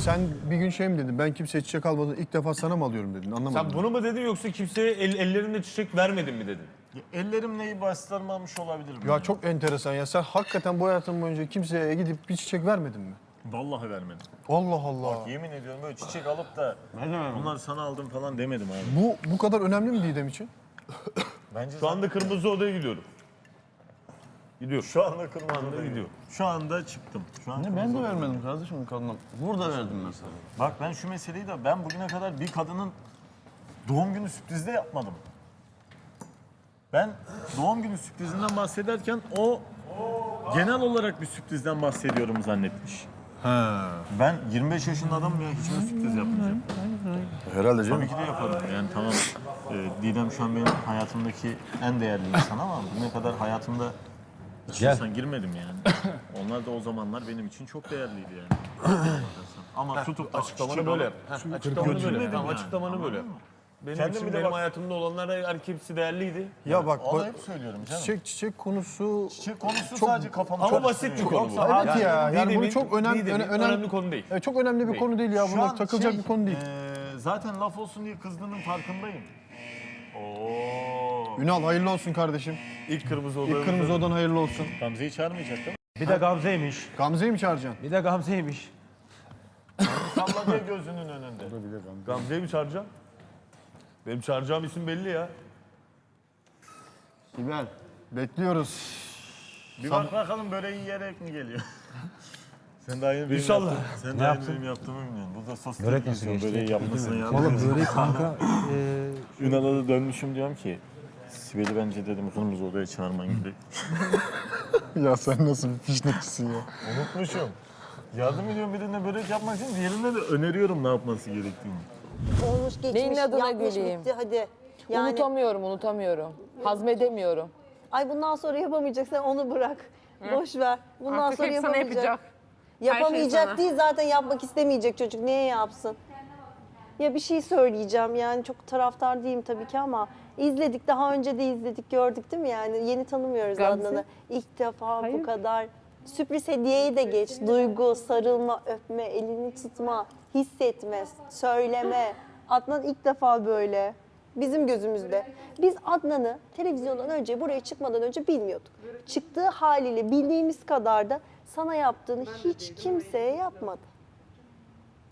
Sen bir gün şey mi dedin? Ben kimseye çiçek almadan ilk defa sana mı alıyorum dedin? Anlamadım. Sen bunu mu dedin yoksa kimseye el, ellerinde çiçek vermedin mi dedin? Ellerimle iyi bastırmamış olabilirim. Ya çok enteresan ya. Sen hakikaten bu hayatın boyunca kimseye gidip bir çiçek vermedin mi? Vallahi vermedim. Allah Allah. Yemin ediyorum böyle çiçek alıp da bunlar sana aldım falan demedim abi. Bu bu kadar önemli mi Didem için? Bence Şu anda kırmızı odaya gidiyorum. Gidiyorum. şu anda kırmızı anda odaya gidiyor. Şu anda çıktım. Şu an Ne ben de odaya. vermedim kardeşim kadına. Burada verdim mesela. Bak ben şu meseleyi de ben bugüne kadar bir kadının doğum günü sürprizde yapmadım. Ben doğum günü sürprizinden bahsederken o genel olarak bir sürprizden bahsediyorum zannetmiş. Ben 25 yaşında adamım ya hiç mi sürpriz yapmayacağım? Herhalde Tabii ki de yaparım. Yani tamam e, Didem şu an benim hayatımdaki en değerli insan ama bugüne kadar hayatımda hiç insan girmedim yani. Onlar da o zamanlar benim için çok değerliydi yani. ama tutup da Açıklamanı böyle yap. Heh, açıklamanı böyle yap. Tamam, açıklamanı böyle yap. Benim Kendim için bile benim bak- hayatımda olanlar her hepsi değerliydi. Ya bak Onu bak, hep söylüyorum canım. çiçek çiçek konusu Çiçek konusu Çok- sadece kafamı Ama basit karıştırıyor. bir konu bu. Evet ya, yani bunu çok önemli- Didem'in öne- önem- önemli konu değil. Evet, çok önemli bir konu değil ya. Şu Bunlar an takılacak şey, bir konu değil. e, zaten laf olsun diye kızdığının farkındayım. Oo. Ünal hayırlı olsun kardeşim. İlk kırmızı odaya. İlk kırmızı odan hayırlı olsun. Gamze'yi çağırmayacak değil mi? Bir de Gamze'ymiş. Gamze'yi mi çağıracaksın? Bir de Gamze'ymiş. Salladığı gözünün önünde. Gamze'yi mi çağıracağım? Benim çağıracağım isim belli ya. Sibel. Bekliyoruz. Bir bak bakalım böreği yiyerek mi geliyor? Sen daha yeni İnşallah. yaptığım- Sen daha yeni benim yaptığımı bilmiyorsun. Burada sos Börek nasıl geçti? Böreği yapmasını Valla yaptım. böreği kanka eee Ünal'a da dönmüşüm diyorum ki Sibel'i bence dedim kırmızı odaya çağırman gerek. ya sen nasıl bir fişnekçisin ya? Unutmuşum. Yardım ediyorum birine börek yapmak için diğerine de öneriyorum ne yapması gerektiğini. Olmuş geçmiş, Neyin adına yapmış güleyim? bitti hadi. Yani Unutamıyorum, unutamıyorum. Hazmedemiyorum. ay bundan sonra yapamayacaksan onu bırak. Boş ver. Bundan Artık sonra hep sana yapamayacak. yapacak. Yapamayacak sana. değil zaten yapmak istemeyecek çocuk. Neye yapsın? Ya bir şey söyleyeceğim yani çok taraftar değilim tabii ki ama izledik daha önce de izledik gördük değil mi yani yeni tanımıyoruz Gamze? Adnan'ı. İlk defa bu kadar sürpriz hediyeyi de geç duygu, sarılma, öpme, elini tutma, hissetme, söyleme. Adnan ilk defa böyle bizim gözümüzde. Biz Adnan'ı televizyondan önce buraya çıkmadan önce bilmiyorduk. Çıktığı haliyle bildiğimiz kadar da sana yaptığını hiç kimseye yapmadı.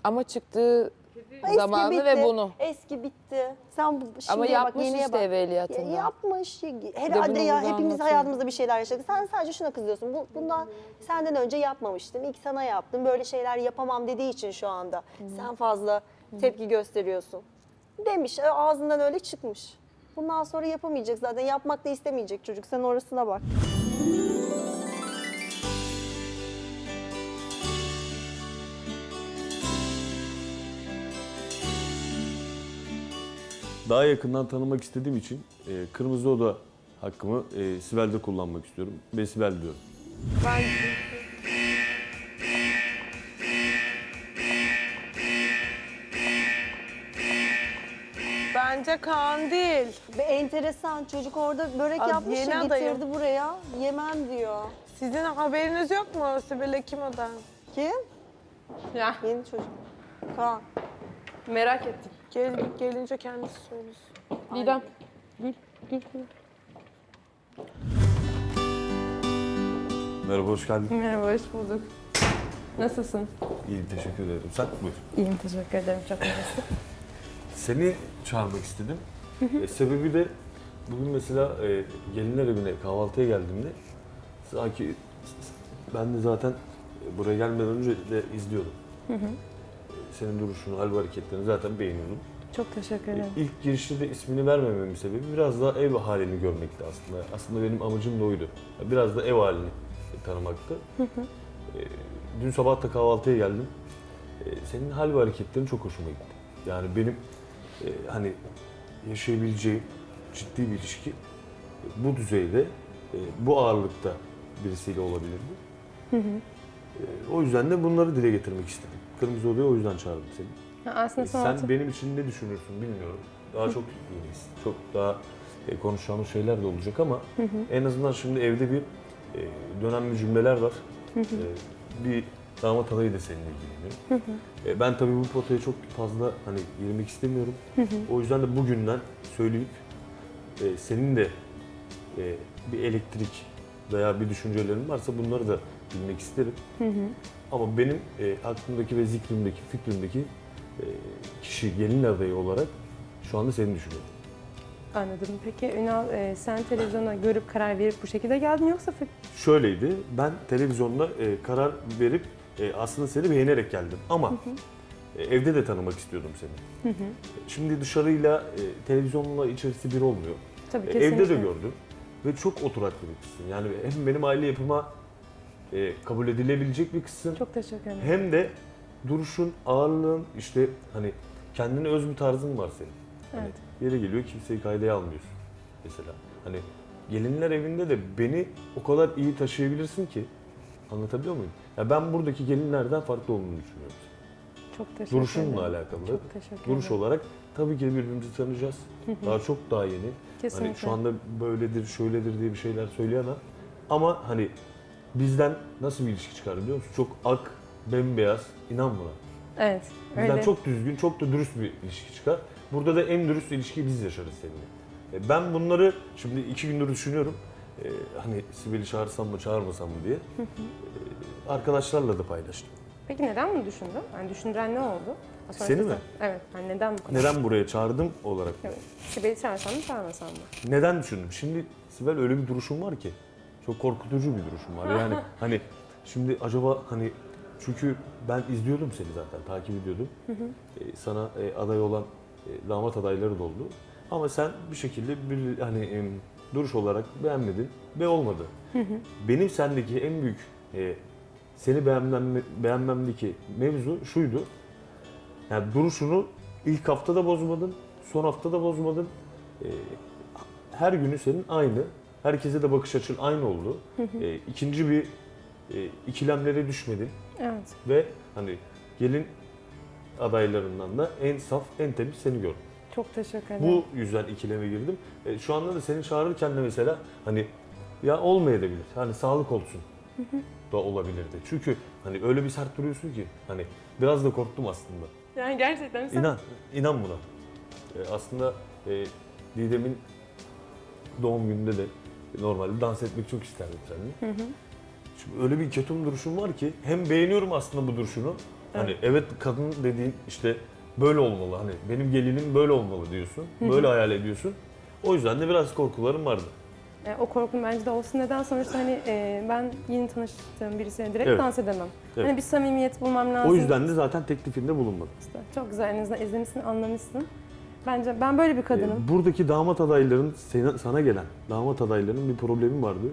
Ama çıktığı Eski zamanı bitti. ve bunu. Eski bitti. Sen bu şimdiye Ama bak, yapmış yeniye işte bak. evveliyatında. Ya, yapmış. Herhalde bunu ya hepimiz anlatıyor. hayatımızda bir şeyler yaşadık. Sen sadece şuna kızıyorsun. Bu, bundan senden önce yapmamıştım. İlk sana yaptım. Böyle şeyler yapamam dediği için şu anda. Sen fazla tepki gösteriyorsun. Demiş. e, Ağzından öyle çıkmış. Bundan sonra yapamayacak zaten. Yapmak da istemeyecek çocuk. Sen orasına bak. Daha yakından tanımak istediğim için e, Kırmızı Oda hakkımı e, Sibel'de kullanmak istiyorum ve Sibel diyorum. Bence Kaan değil. Ve enteresan çocuk orada börek Az yapmış ya, getirdi buraya. Yemem diyor. Sizin haberiniz yok mu Sibel'e kim o da? Kim? Ya Yeni çocuk. Kaan. merak ettim. Gel, gelince kendisi söylesin. Didem. Gül, gül, gül. Merhaba, hoş geldin. Merhaba, hoş bulduk. Nasılsın? İyiyim, teşekkür ederim. Sen buyur. İyiyim, teşekkür ederim. Çok mersi. Seni çağırmak istedim. E, sebebi de bugün mesela e, gelinler evine kahvaltıya geldiğimde sanki ben de zaten buraya gelmeden önce de izliyordum. E, Senin duruşunu, hal ve hareketlerini zaten beğeniyordum. Çok teşekkür E, ederim. İlk girişte de ismini vermememin sebebi biraz daha ev halini görmekti aslında. Aslında benim amacım da oydu. Biraz da ev halini tanımaktı. E, Dün sabah da kahvaltıya geldim. E, Senin hal ve hareketlerin çok hoşuma gitti. Yani benim e, hani yaşayabileceğim ciddi bir ilişki e, bu düzeyde, e, bu ağırlıkta birisiyle olabilirdi. E, O yüzden de bunları dile getirmek istedim. Kırmızı Oda'ya o yüzden çağırdım seni. Aslında E, Sen benim için ne düşünürsün bilmiyorum. Daha çok yeniyiz. Çok daha e, konuşacağımız şeyler de olacak ama en azından şimdi evde bir e, dönemli cümleler var. E, bir damat adayı da seninle ilgileniyor. E, ben tabii bu potaya çok fazla hani girmek istemiyorum. O yüzden de bugünden söyleyip e, senin de e, bir elektrik veya bir düşüncelerin varsa bunları da bilmek isterim. Ama benim e, aklımdaki ve zikrimdeki, fikrimdeki kişi gelin adayı olarak şu anda seni düşünüyorum. Anladım. Peki Ünal e, sen televizyona görüp karar verip bu şekilde geldin yoksa Şöyleydi, ben televizyonda e, karar verip e, aslında seni beğenerek geldim ama e, evde de tanımak istiyordum seni. Şimdi dışarıyla, e, televizyonla içerisi bir olmuyor. tabii E, kesinlikle. evde de gördüm ve çok oturaklı bir kızsın. Yani hem benim aile yapıma e, kabul edilebilecek bir kızsın Çok teşekkür ederim. hem de duruşun, ağırlığın, işte hani kendine öz bir tarzın var senin. Hani Evet. yere geliyor kimseyi kaydaya almıyorsun mesela. Hani gelinler evinde de beni o kadar iyi taşıyabilirsin ki anlatabiliyor muyum? Ya ben buradaki gelinlerden farklı olduğunu düşünüyorum. Çok teşekkür Duruşunla ederim. alakalı. Çok teşekkür Duruş ederim. olarak tabii ki birbirimizi tanıyacağız. Daha çok daha yeni. Kesinlikle. Hani şu anda böyledir, şöyledir diye bir şeyler söyleyemem. Ama hani bizden nasıl bir ilişki çıkar biliyor musun? Çok ak, bembeyaz, inan buna. Evet. Bizden Öyle. çok düzgün, çok da dürüst bir ilişki çıkar. Burada da en dürüst ilişkiyi biz yaşarız seninle. E, Ben bunları şimdi iki gündür düşünüyorum. E, hani Sibel'i çağırsam mı çağırmasam mı diye. E, arkadaşlarla da paylaştım. Peki neden bunu düşündün? Yani düşündüren ne oldu? Sonrasında- Seni mi? Evet. Yani neden bu kadar? Neden buraya çağırdım olarak. Evet. Sibel'i çağırsam mı çağırmasam mı? Neden düşündüm? Şimdi Sibel öyle bir duruşum var ki. Çok korkutucu bir duruşum var. Yani hani şimdi acaba hani çünkü ben izliyordum seni zaten, takip ediyordum. Ee, sana e, aday olan e, damat adayları da oldu. Ama sen bir şekilde bir hani em, duruş olarak beğenmedin ve olmadı. Benim sendeki en büyük e, seni beğenmem, beğenmemdeki mevzu şuydu. Yani duruşunu ilk haftada bozmadın, son haftada bozmadın. Ee, her günü senin aynı. Herkese de bakış açın aynı oldu. Ee, ikinci bir e, ikilemlere düşmedin Evet. ve hani gelin adaylarından da en saf, en temiz seni gördüm. Çok teşekkür ederim. Bu yüzden ikileme girdim. E, şu anda da seni çağırırken de mesela hani ya olmayabilir. Hani sağlık olsun da olabilirdi. Çünkü hani öyle bir sert duruyorsun ki hani biraz da korktum aslında. Yani gerçekten sen... İnan, inan buna. Ee, aslında e, Didem'in doğum gününde de normalde dans etmek çok isterdim seninle. Şimdi öyle bir ketum duruşum var ki hem beğeniyorum aslında bu duruşunu. Hani evet kadın dediğin işte böyle olmalı. Hani benim gelinim böyle olmalı diyorsun. Böyle hayal ediyorsun. O yüzden de biraz korkularım vardı. E, o korkum bence de olsun. Neden? Sonuçta hani e, ben yeni tanıştığım birisiyle direkt Evet. dans edemem. Evet. Hani bir samimiyet bulmam lazım. O yüzden de zaten teklifinde bulunmadım. İşte çok güzel. En azından izlemişsin, anlamışsın. Bence ben böyle bir kadınım. Ee, Buradaki damat adayların sana, sana gelen damat adaylarının bir problemi vardı.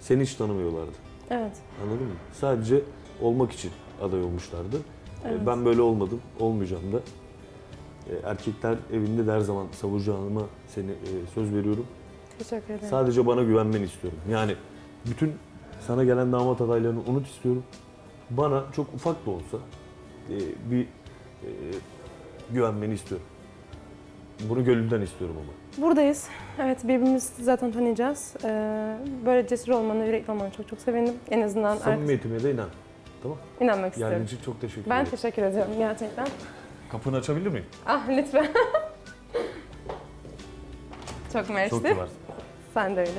Seni hiç tanımıyorlardı. Evet. Anladın mı? Sadece olmak için aday olmuşlardı. Ee, Evet. Ben böyle olmadım, olmayacağım da. Ee, Erkekler evinde de her zaman savuracağıma seni e, söz veriyorum. Teşekkür ederim. Sadece bana güvenmeni istiyorum. Yani bütün sana gelen damat adaylarını unut istiyorum. Bana çok ufak da olsa e, bir e, güvenmeni istiyorum. Bunu gönülden istiyorum ama. Buradayız. Evet birbirimizi zaten tanıyacağız. Ee, böyle cesur olmanı, yürekli olmanı çok çok sevindim. En azından artık Samimiyetime de inan. Tamam. inanmak istiyorum. Geldiğin için çok teşekkür Ben ederim. teşekkür ediyorum gerçekten. Kapını açabilir miyim? Ah lütfen. çok mersi. Çok kibarsın. Sen de öyle.